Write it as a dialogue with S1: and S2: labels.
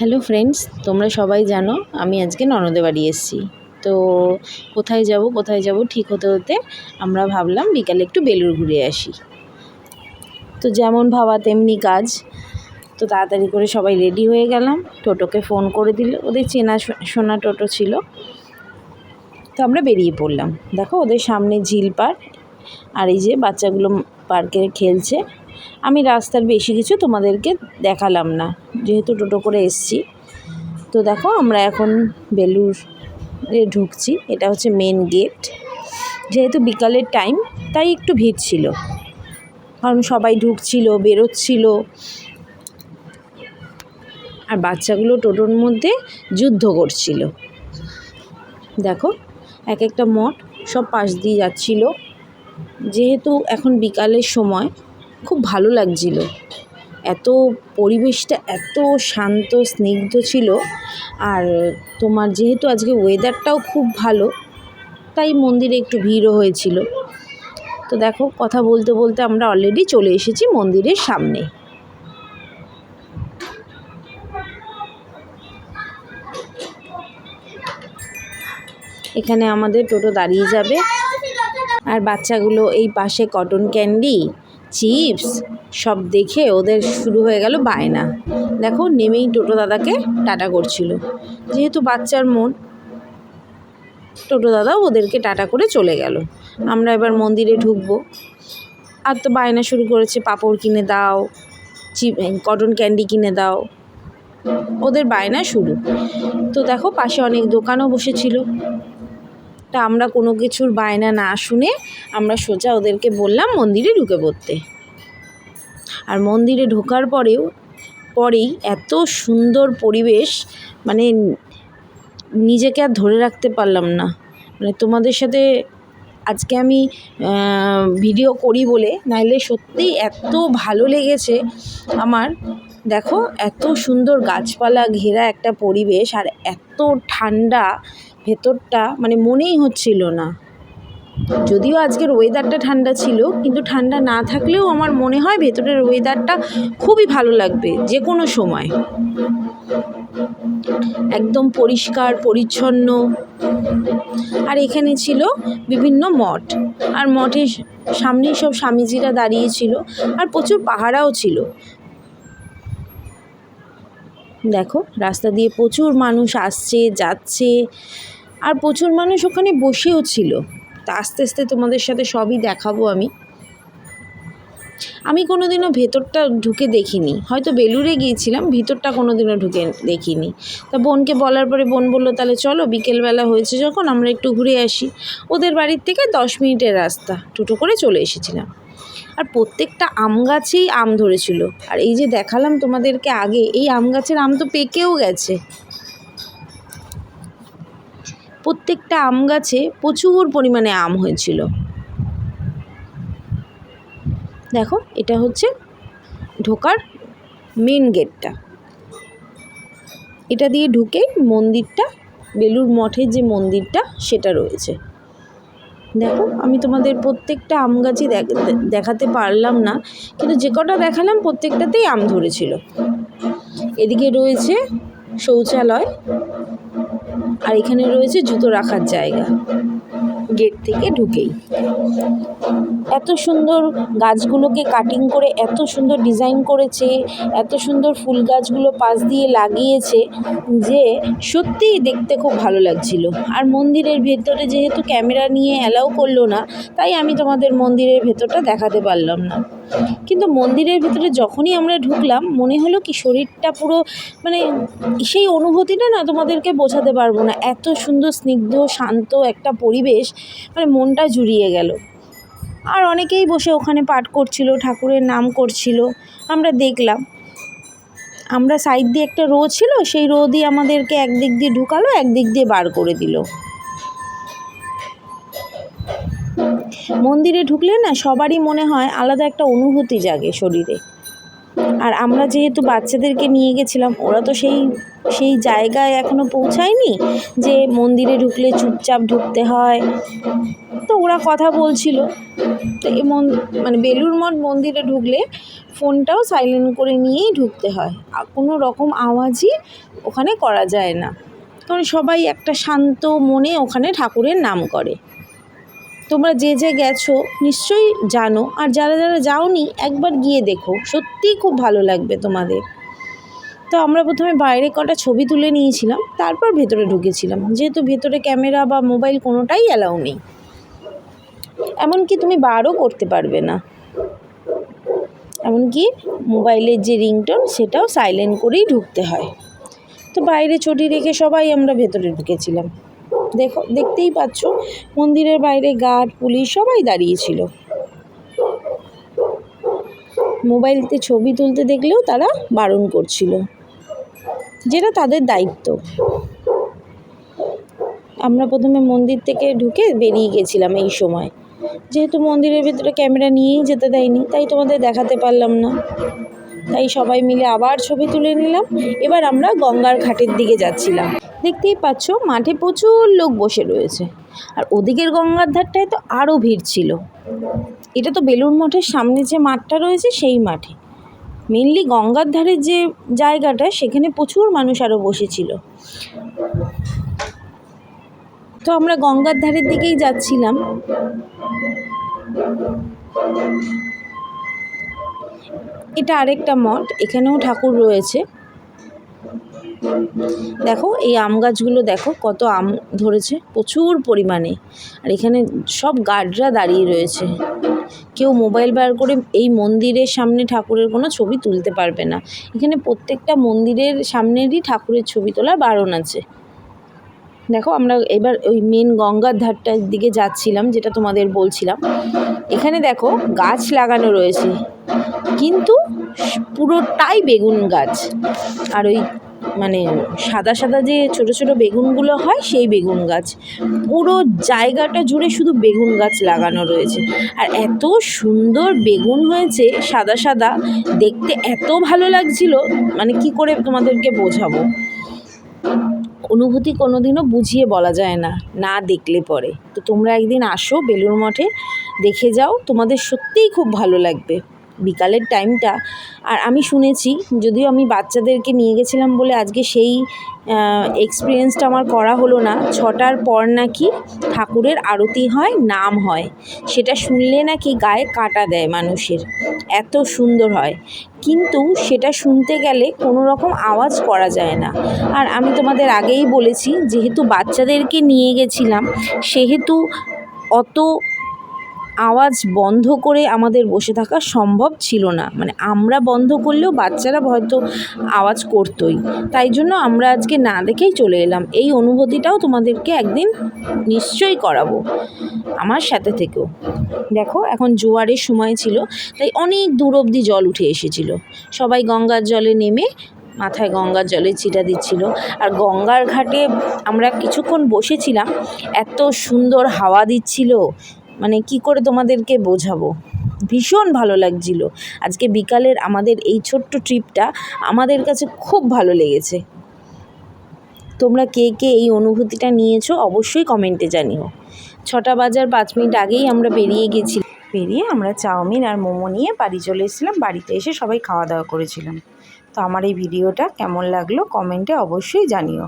S1: Hello friends তোমরা সবাই জানো, আমি আজকে ননদে বাড়ি এসেছি। তো কোথায় যাব কোথায় যাব, ঠিক হতে হতে আমরা ভাবলাম বিকালে একটু বেলুর ঘুরে আসি। তো যেমন ভাবা তেমনি কাজ। তো তাড়াতাড়ি করে সবাই রেডি হয়ে গেলাম। টোটোকে ফোন করে দিল। ওদের চেনা শোনা টোটো ছিল। তো আমরা বেরিয়ে পড়লাম। দেখো ওদের সামনে ঝিল পার আর এই যে বাচ্চাগুলো পার্কে খেলছে। আমি রাস্তার বেশি কিছু তোমাদেরকে দেখালাম না, যেহেতু টোটো করে এসছি। তো দেখো, আমরা এখন বেলুর ঢুকছি, এটা হচ্ছে মেন গেট যেহেতু বিকালের টাইম তাই একটু ভিড় ছিল। কারণ সবাই ঢুকছিল, বেরোচ্ছিল। আর বাচ্চাগুলো টোটোর মধ্যে যুদ্ধ করছিল। দেখো, এক একটা মঠ সব পাশ দিয়ে যাচ্ছিল। যেহেতু এখন বিকালের সময় খুব ভালো লাগছিল। এত পরিবেশটা এত শান্ত, স্নিগ্ধ ছিল। আর তোমার যেহেতু আজকে ওয়েদারটাও খুব ভালো, তাই মন্দিরে একটু ভিড়ও হয়েছিল। তো দেখো, কথা বলতে বলতে আমরা অলরেডি চলে এসেছি মন্দিরের সামনে। এখানে আমাদের টোটো দাঁড়িয়ে যাবে। আর বাচ্চাগুলো এই পাশে কটন ক্যান্ডি চিপস, সব দেখে ওদের শুরু হয়ে গেল বায়না। দেখো, নেমেই টোটো দাদাকে টাটা করছিল। যেহেতু বাচ্চার মন, টোটো দাদাও ওদেরকে টাটা করে চলে গেল। আমরা এবার মন্দিরে ঢুকবো। আর তো বায়না শুরু করেছে, পাঁপড় কিনে দাও, চিপ কটন ক্যান্ডি কিনে দাও। ওদের বায়না শুরু। তো দেখো, পাশে অনেক দোকানও বসেছিল। তা আমরা কোনো কিছুর বায়না না শুনে আমরা সোজা ওদেরকে বললাম মন্দিরে ঢুকে পড়তে। আর মন্দিরে ঢোকার পরেও, পরেই এত সুন্দর পরিবেশ মানে নিজেকে আর ধরে রাখতে পারলাম না। মানে তোমাদের সাথে আজকে আমি ভিডিও করি বলে, নাইলে সত্যি এত ভালো লেগেছে আমার। দেখো, এত সুন্দর গাছপালা ঘেরা একটা পরিবেশ আর এত ঠান্ডা ভেতরটা মানে মনেই হচ্ছিল না। যদিও আজকের ওয়েদারটা ঠান্ডা ছিল, কিন্তু ঠান্ডা না থাকলেও আমার মনে হয় ভেতরের ওয়েদারটা খুবই ভালো লাগবে যে কোনো সময়। একদম পরিষ্কার, পরিচ্ছন্ন। আর এখানে ছিল বিভিন্ন মঠ, আর মঠের সামনেই সব স্বামীজিরা দাঁড়িয়েছিল আর প্রচুর পাহারাও ছিল। দেখো, রাস্তা দিয়ে প্রচুর মানুষ আসছে, যাচ্ছে। আর প্রচুর মানুষ ওখানে বসেও ছিল। তা আস্তে আস্তে তোমাদের সাথে সবই দেখাবো আমি। আমি কোনোদিনও ভেতরটা ঢুকে দেখিনি। হয়তো বেলুড়ে গিয়েছিলাম, ভিতরটা কোনোদিনও ঢুকে দেখিনি। তা বোনকে বলার পরে বোন বলল, তাহলে চলো, বিকেলবেলা হয়েছে যখন, আমরা একটু ঘুরে আসি। ওদের বাড়ির থেকে দশ মিনিটের রাস্তা। টোটো করে চলে এসেছিলাম। আর প্রত্যেকটা আম গাছেই আম ধরেছিল। আর এই যে দেখালাম তোমাদেরকে আগে, এই আম গাছের আম তো পেকেও গেছে। প্রত্যেকটা আম গাছে প্রচুর পরিমাণে আম হয়েছিল। দেখো, এটা হচ্ছে ঢোকার মেন গেটটা এটা দিয়ে ঢুকেই মন্দিরটা বেলুর মঠের যে মন্দিরটা, সেটা রয়েছে। দেখো, আমি তোমাদের প্রত্যেকটা আম গাছই দেখ- দেখাতে পারলাম না, কিন্তু যে কটা দেখালাম প্রত্যেকটাতেই আম ধরেছিল। এদিকে রয়েছে শৌচালয়, আর এখানে রয়েছে জুতো রাখার জায়গা। গেট থেকে ঢুকেই। এত সুন্দর গাছগুলোকে কাটিং করে, এত সুন্দর ডিজাইন করেছে, এত সুন্দর ফুল গাছগুলো পাশ দিয়ে লাগিয়েছে যে সত্যিই দেখতে খুব ভালো লাগছিল। আর মন্দিরের ভেতরে যেহেতু ক্যামেরা নিয়ে অ্যালাউ করল না, তাই আমি তোমাদের মন্দিরের ভেতরটা দেখাতে পারলাম না। কিন্তু মন্দিরের ভেতরে যখনই আমরা ঢুকলাম, মনে হলো কি শরীরটা পুরো মানে সেই অনুভূতিটা না তোমাদেরকে বোঝাতে পারব না। এত সুন্দর, স্নিগ্ধ, শান্ত একটা পরিবেশ মানে মনটা জুড়িয়ে গেল। আর অনেকেই বসে ওখানে পাঠ করছিল, ঠাকুরের নাম করছিল, আমরা দেখলাম। আমরা সাইড দিয়ে একটা রো ছিল, সেই রো দিয়ে আমাদেরকে একদিক দিয়ে ঢুকালো, একদিক দিয়ে বার করে দিল। মন্দিরে ঢুকলে না সবারই মনে হয় আলাদা একটা অনুভূতি জাগে শরীরে। আর আমরা যেহেতু বাচ্চাদেরকে নিয়ে গেছিলাম, ওরা তো সেই সেই জায়গায় এখনও পৌঁছায়নি যে মন্দিরে ঢুকলে চুপচাপ ঢুকতে হয়। তো ওরা কথা বলছিল। তো এই মন মানে বেলুর মঠ মন্দিরে ঢুকলে ফোনটাও সাইলেন্ট করে নিয়েই ঢুকতে হয়। কোনো রকম আওয়াজই ওখানে করা যায় না। কারণ সবাই একটা শান্ত মনে ওখানে ঠাকুরের নাম করে। তোমরা যে যে গেছো নিশ্চয়ই জানো, আর যারা যারা যাওনি, একবার গিয়ে দেখো। সত্যিই খুব ভালো লাগবে তোমাদের। তো আমরা প্রথমে বাইরে কটা ছবি তুলে নিয়েছিলাম, তারপর ভেতরে ঢুকেছিলাম। যেহেতু ভেতরে ক্যামেরা বা মোবাইল কোনোটাই অ্যালাউ নেই। এমনকি তুমি বারও করতে পারবে না। এমনকি মোবাইলের যে রিংটোন, সেটাও সাইলেন্ট করেই ঢুকতে হয়। তো বাইরে চটি রেখে সবাই আমরা ভেতরে ঢুকেছিলাম। দেখো, দেখতেই পাচ্ছ, মন্দিরের বাইরে গার্ড, পুলিশ সবাই দাঁড়িয়েছিল মোবাইলতে ছবি তুলতে দেখলেও তারা বারণ করছিল, যেটা তাদের দায়িত্ব। আমরা প্রথমে মন্দির থেকে ঢুকে বেরিয়ে গেছিলাম এই সময়। যেহেতু মন্দিরের ভেতরে ক্যামেরা নিয়েই যেতে দেয়নি, তাই তোমাদের দেখাতে পারলাম না। তাই সবাই মিলে আবার ছবি তুলে নিলাম। এবার আমরা গঙ্গার ঘাটের দিকে যাচ্ছিলাম। দেখতেই পাচ্ছ, মাঠে প্রচুর লোক বসে রয়েছে। আর ওদিকের গঙ্গার ধারটায় তো আরও ভিড় ছিল। এটা তো বেলুড় মঠের সামনে যে মাঠটা রয়েছে, সেই মাঠে। মেনলি গঙ্গার ধারের যে জায়গাটা, সেখানে প্রচুর মানুষ আরও বসেছিল। তো আমরা গঙ্গার ধারের দিকেই যাচ্ছিলাম। এটা আরেকটা মঠ, এখানেও ঠাকুর রয়েছে। দেখো, এই আম গাছগুলো দেখো, কত আম ধরেছে, প্রচুর পরিমাণে। আর এখানে সব গার্ডরা দাঁড়িয়ে রয়েছে। কেউ মোবাইল বার করে এই মন্দিরের সামনে ঠাকুরের কোনো ছবি তুলতে পারবে না। এখানে প্রত্যেকটা মন্দিরের সামনেরই ঠাকুরের ছবি তোলা বারণ আছে। দেখো আমরা এবার ওই মেন গঙ্গার ধারটার দিকে যাচ্ছিলাম, যেটা তোমাদের বলছিলাম। এখানে দেখো গাছ লাগানো রয়েছে, কিন্তু পুরোটাই বেগুন গাছ। আর ওই মানে সাদা সাদা যে ছোট ছোট বেগুনগুলো হয়, সেই বেগুন গাছ। পুরো জায়গাটা জুড়ে শুধু বেগুন গাছ লাগানো রয়েছে। আর এত সুন্দর বেগুন হয়েছে, সাদা সাদা। দেখতে এত ভালো লাগছিল মানে কি করে তোমাদেরকে বোঝাবো? অনুভূতি কোনোদিনও বুঝিয়ে বলা যায় না না দেখলে পরে। তো তোমরা একদিন আসো বেলুড় মঠে, দেখে যাও, তোমাদের সত্যিই খুব ভালো লাগবে। বিকালের টাইমটা। আর আমি শুনেছি, যদিও আমি বাচ্চাদেরকে নিয়ে গেছিলাম বলে আজকে সেই এক্সপিরিয়েন্সটা আমার করা হলো না, ছটার পর নাকি ঠাকুরের আরতি হয়, নাম হয়। সেটা শুনলে নাকি গায়ে কাটা দেয় মানুষের, এত সুন্দর হয়। কিন্তু সেটা শুনতে গেলে কোনো রকম আওয়াজ করা যায় না। আর আমি তোমাদের আগেই বলেছি, যেহেতু বাচ্চাদেরকে নিয়ে গেছিলাম, সেহেতু অত আওয়াজ বন্ধ করে আমাদের বসে থাকা সম্ভব ছিল না। মানে আমরা বন্ধ করলেও বাচ্চারা হয়তো আওয়াজ করতোই। তাই জন্য আমরা আজকে না দেখেই চলে এলাম। এই অনুভূতিটাও তোমাদেরকে একদিন নিশ্চয়ই করাবো আমার সাথে থেকেও। দেখো, এখন জোয়ারের সময় ছিল, তাই অনেক দূর অবধি জল উঠে এসেছিল। সবাই গঙ্গার জলে নেমে মাথায় গঙ্গার জলে ছিটা দিচ্ছিল। আর গঙ্গার ঘাটে আমরা কিছুক্ষণ বসেছিলাম। এত সুন্দর হাওয়া দিচ্ছিল। মানে কি করে তোমাদেরকে বোঝাবো? ভীষণ ভালো লাগছিল। আজকে বিকালের আমাদের এই ছোট্ট ট্রিপটা আমাদের কাছে খুব ভালো লেগেছে। তোমরা কে কে এই অনুভূতিটা নিয়েছো অবশ্যই কমেন্টে জানিও। ছটা বাজার পাঁচ মিনিট আগেই আমরা বেরিয়ে গেছি। বেরিয়ে আমরা চাউমিন আর মোমো নিয়ে বাড়ি চলে এসেছিলাম। বাড়িতে এসে সবাই খাওয়া দাওয়া করেছিলাম। তো আমার এই ভিডিওটা কেমন লাগল কমেন্টে অবশ্যই জানিও।